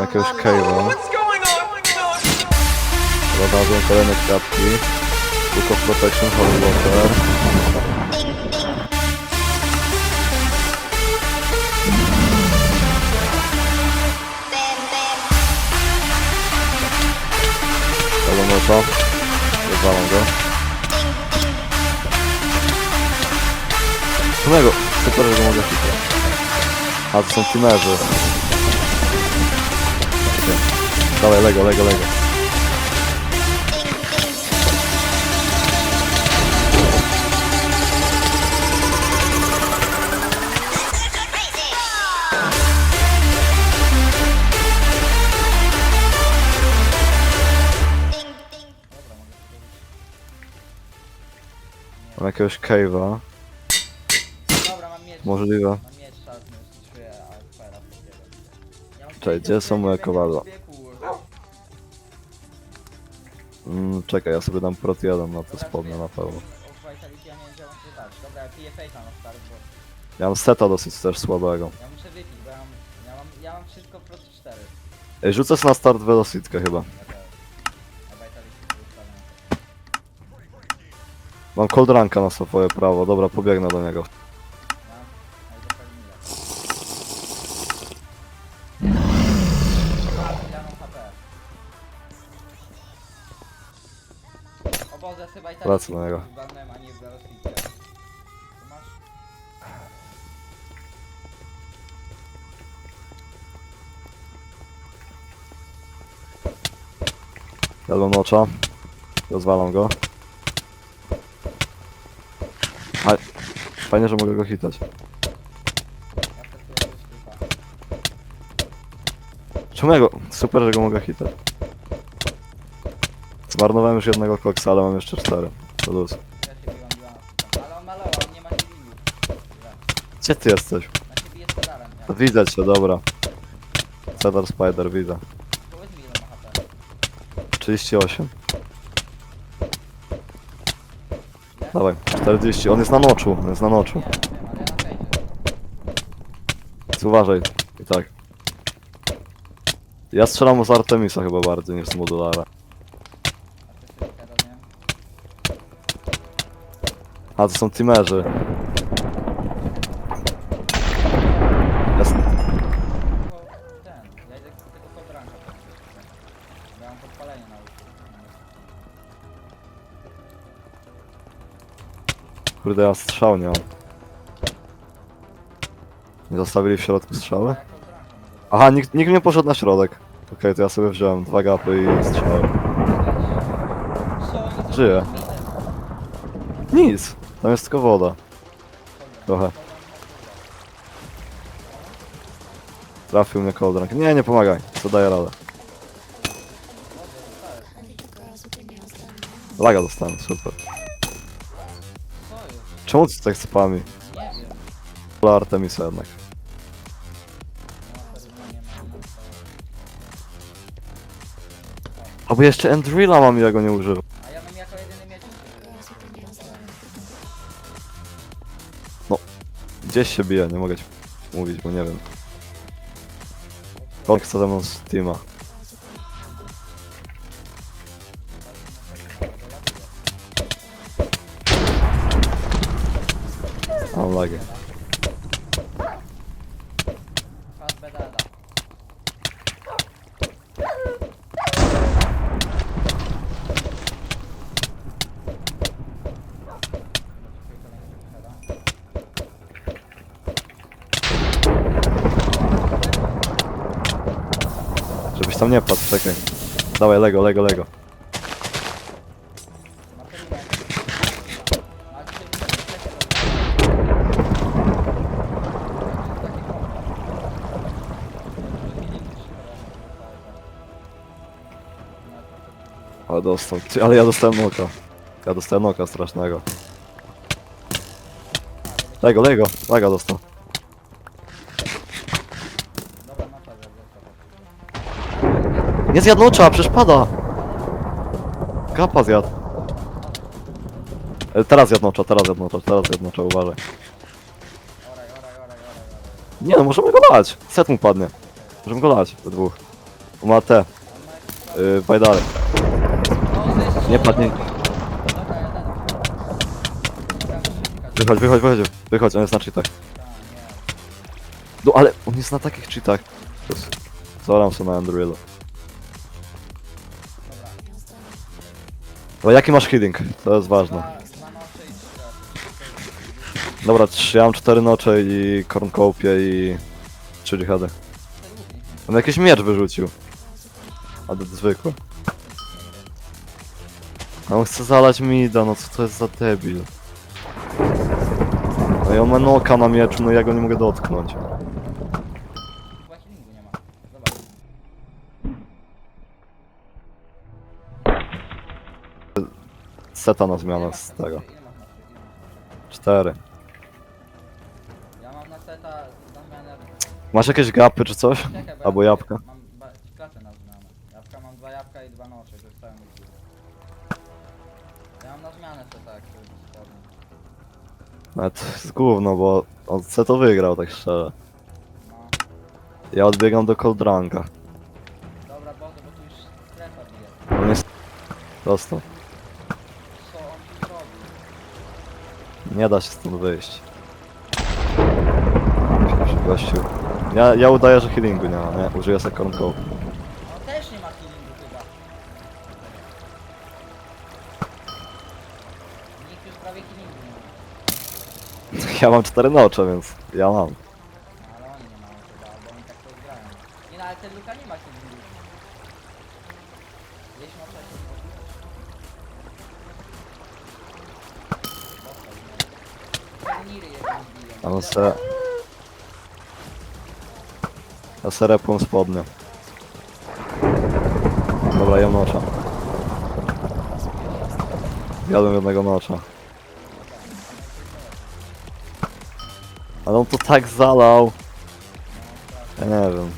Jakiegoś cave'a. Dodadzą kolejne kwiatki. Of Protection, Holy Water. No to. Rozwalam go. Czego? Super, że go mogę hitać. A, to są teamerzy. Nie. Dawaj, Lego, Lego, Lego. Mam jakiegoś cave'a. Możliwe. Czekaj, gdzie są moje kowadła? Mm, czekaj, ja sobie dam prot 1 na te spodnie na pewno. Ja mam to dać. Dobra, ja piję fejta na start, bo Ja mam seta dosyć też słabego. ja muszę wypić, bo ja mam, ja mam, ja mam wszystko proti 4. Ej, rzucę sobie na start velocitkę chyba. Vitality ustawiam. Mam cold ranka na swoje prawo, dobra, pobiegnę do niego. Niego. walnąłem, a nie w? Jadłem nocza. Rozwalam go. A, fajnie, że mogę go hitać. Ja. Czemu ja go? Super, że go mogę hitać. Zmarnowałem już jednego koksa, ale mam jeszcze cztery. To luz. Ja się biłam, biłam. Ale on malował, on nie ma healingu. Gdzie ty jesteś? Na się bije z widzę cię, dobra. Cedar Spider, widzę. Powiedz mi ile ma HP. 38. Dawaj, 40. On jest na noczu, on jest na noczu. Nie, wiem, ale ja na fejdzie. Więc uważaj. I tak. Ja strzelam z Artemisa chyba bardziej niż z Modulara. A ty sobie teraz, nie? A, to są uszy. Kurde, ja strzał nie mam. Nie zostawili w środku strzały? Aha, nikt, nikt nie poszedł na środek. Okej, to ja sobie wziąłem dwa gapy i strzały. Co? Nic, tam jest tylko woda. Trochę. Trafił mnie kołdrank. Nie, nie pomagaj, co daje radę. Laga dostałem, super. Czemu ty tak spami? Dla Artemisa jednak. Albo jeszcze Endrilla mam ja go nie użyłem. Gdzieś się bije, nie mogę ci mówić, bo nie wiem. Kolik chce ze mną z teama. Mam lagę. Tam nie padł, czekaj. Dawaj, Lego, Lego, Lego. Ale dostał. Ale ja dostałem noka. Ja dostałem noka strasznego. Lego, Lego, Lego dostał. Nie zjadł nocza, przecież pada. Kapa zjadł. E, Teraz zjadł teraz zjadł teraz zjadł uważaj. Nie no, możemy go dać. Set mu padnie. Możemy go dać, we dwóch. On ma te, yy, bajdary. To jest Nie co? padnie. Wychodź, wychodź, wychodź. Wychodź, on jest na cheatach. No ale on jest na takich cheatach. Zoram sobie na Andrewilu. No jaki masz healing? To jest ważne. Dobra, trz- ja mam cztery nocze i cornucopie i... trzy dżihady. On jakiś miecz wyrzucił. A to zwykły. A on chce zalać mida, no co to jest za debil. No i on ma noka na mieczu, no ja go nie mogę dotknąć. Seta na zmianę z tego. Cztery. Ja mam na seta na zmianę... Masz jakieś gapy czy coś? Czekaj, bo Albo ja jabłka? Mam ba- klatę na zmianę. Jabłka mam dwa jabłka i dwa nocze, to jest cały mój dzień. Ja mam na zmianę seta, jak spodnie. Ale to jest gówno, bo on C to wygrał, tak szczerze. No. Ja odbiegam do Cold Ranka. Dobra, Boże, bo tu już strefa bije. On jest... Dostał. Co on tu zrobił? Nie da się stąd wyjść. Gościu. Ja, ja udaję, że healingu nie ma, nie? Użyję sobie corncope. On też nie ma healingu chyba. Nikt już prawie healingu nie ma. Ja mam cztery nocze, więc ja mam. No, ale oni nie mają chyba, bo oni tak to grają. Nie no, ale ten Luka nie ma healingu. Jeśli ma przecież Turniry jego biją. A on se... Ja se repą spodnie. Dobra, jem nocza. Jadłem jednego nocza. Ale on to tak zalał. Ja nie wiem.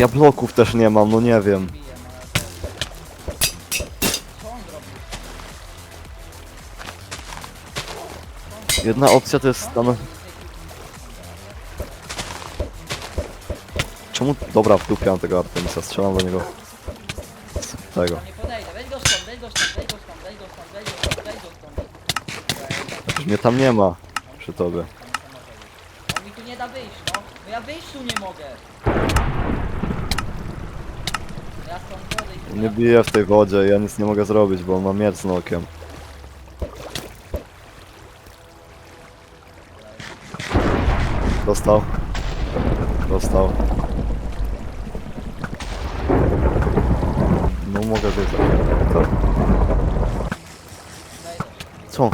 Ja bloków też nie mam, no nie wiem. Jedna opcja to jest stan... Czemu... Dobra, wdupiam tego Artemisa, strzelam do niego. Z tego. Nie podejdę, weź go stąd, weź go stąd, weź go stąd, weź go stąd, weź go stąd, weź go stąd. Przecież mnie tam nie ma. Przy tobie. On mi tu nie da wyjść, no. No ja wyjść tu nie mogę. Ja stąd Nie bije w tej wodzie, ja nic nie mogę zrobić, bo on ma miecz z nokiem. Dostał. Dostał. No mogę zjeść. Co? Co?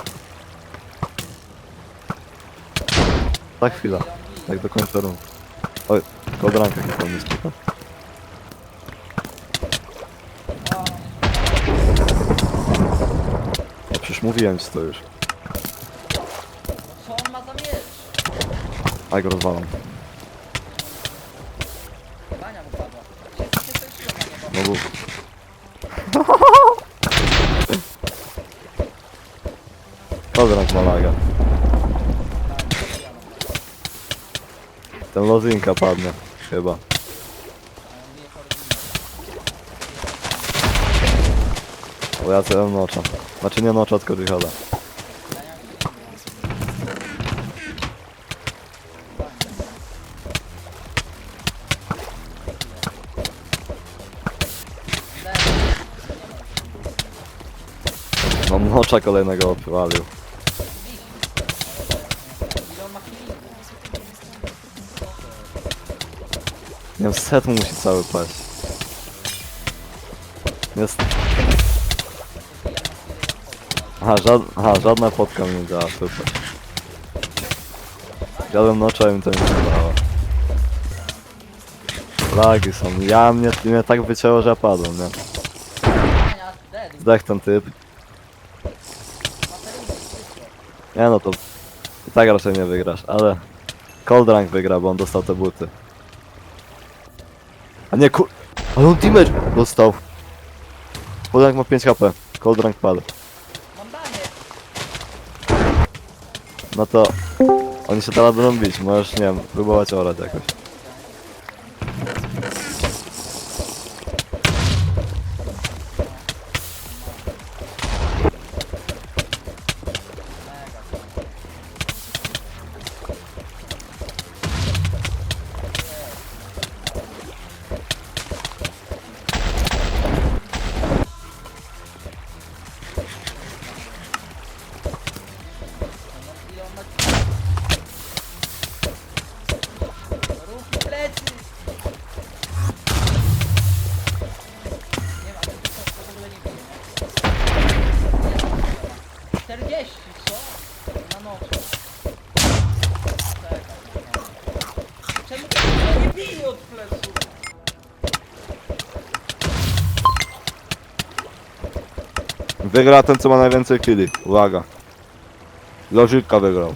Ta chwila. Tak do końca rund. Oj, kodranka chyba mi. No przecież mówiłem ci to już. Co on ma za miecz? A go rozwalam. Bania mu padła. Się się skończyło. Ten lozinka padnie. Chyba. Bo ja celem nocza. Znaczy nie nocza, tylko dżihada. Nocza kolejnego odpalił. Nie wiem, set mu musi cały paść. Jest... Aha, żad... Aha, żadna potka mi nie działa, super. Jadłem nocza i mi to nie dało. Lagi są. Ja mnie, mnie tak wycięło, że ja padłem, nie? Zdech ten typ. Ma healingu, wszystko. Nie no to... I tak raczej nie wygrasz, ale... Cold Rank wygra, bo on dostał te buty. A nie kur... Ale on damage dostał. Podrank ma 5 HP. Cold rank padł. No to oni się teraz będą bić, możesz, nie wiem, próbować orać jakoś. Wygra ten, co ma najwięcej killi. Uwaga. Lożika wygrał.